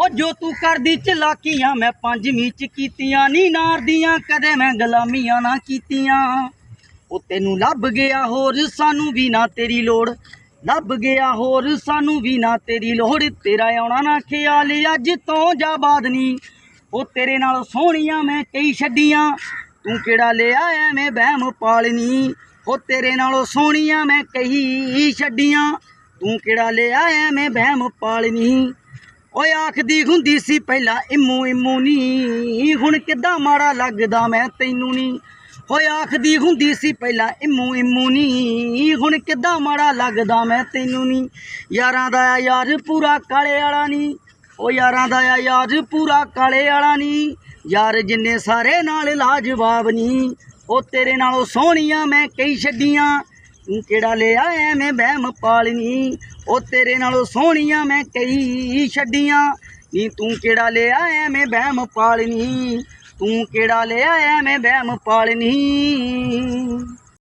ਹੋ ਜੋ ਤੂੰ ਕਰਦੀ ਚਲਾਕੀਆਂ, ਮੈਂ ਪੰਜਵੀਂ ਚ ਕੀਤੀਆਂ, ਨੀ ਨਾਰ ਦੀਆਂ ਕਦੇ ਮੈਂ ਗੁਲਾਮੀਆਂ ਨਾ ਕੀਤੀਆਂ। ਉਹ ਤੈਨੂੰ ਲੱਭ ਗਿਆ ਹੋਰ, ਸਾਨੂੰ ਵੀ ਨਾ ਤੇਰੀ ਲੋੜ। ਲੱਭ ਗਿਆ ਹੋਰ, ਸਾਨੂੰ ਵੀ ਨਾ ਤੇਰੀ ਲੋੜ। ਤੇਰਾ ਆਉਣਾ ਨਾ ਖਿਆਲ, ਅੱਜ ਤੋਂ ਜਾ ਬਾਦ ਨਹੀਂ ਉਹ ਤੇਰੇ ਨਾਲ ਸੋਹਣੀਆਂ ਮੈਂ ਕਈ ਛੱਡੀਆਂ। ਤੂੰ ਕਿਹੜਾ ਲਿਆ, ਐਵੇਂ ਬਹਿਮ ਪਾਲਨੀ। ਉਹ ਤੇਰੇ ਨਾਲੋਂ ਸੋਹਣੀਆਂ ਮੈਂ ਕਹੀ ਛੱਡੀਆਂ। ਤੂੰ ਕਿਹੜਾ ਲਿਆ, ਐਵੇਂ ਬਹਿਮ ਪਾਲਨੀ। ਓਏ ਆਖਦੀ ਹੁੰਦੀ ਸੀ ਪਹਿਲਾਂ, ਇਮੂ ਇਮੂ ਨੀ, ਹੁਣ ਕਿੱਦਾਂ ਮਾੜਾ ਲੱਗਦਾ ਮੈਂ ਤੈਨੂੰ ਨੀ? ਹੋਏ ਆਖਦੀ ਹੁੰਦੀ ਸੀ ਪਹਿਲਾਂ, ਇਮੂ ਇਮੂ ਨੀ, ਹੁਣ ਕਿੱਦਾਂ ਮਾੜਾ ਲੱਗਦਾ ਮੈਂ ਤੈਨੂੰ ਨੀ? ਯਾਰਾਂ ਦਾ ਆ ਯਾਰ ਪੂਰਾ ਕਾਲੇ ਵਾਲਾ ਨੀ। ਉਹ ਯਾਰਾਂ ਦਾ ਆ ਯਾਰ ਪੂਰਾ ਕਾਲੇ ਵਾਲਾ ਨੀ। ਯਾਰ ਜਿੰਨੇ ਸਾਰੇ ਨਾਲ ਲਾਜਵਾਬ ਨੀ, ਉਹ ਤੇਰੇ ਨਾਲੋਂ ਸੋਹਣੀਆਂ ਮੈਂ ਕਈ ਛੱਡੀਆਂ। ਤੂੰ ਕਿਹੜਾ ਲਿਆ? ਐਵੇਂ ਬਹਿਮ ਪਾਲਨੀ ਉਹ ਤੇਰੇ ਨਾਲੋਂ ਸੋਹਣੀਆਂ ਮੈਂ ਕਈ ਛੱਡੀਆਂ। ਨੀ ਤੂੰ ਕਿਹੜਾ ਲਿਆ? ਐਵੇਂ ਬਹਿਮ ਪਾਲਨੀ ਤੂੰ ਕਿਹੜਾ ਲਿਆ? ਐਵੇਂ ਬਹਿਮ ਪਾਲਨੀ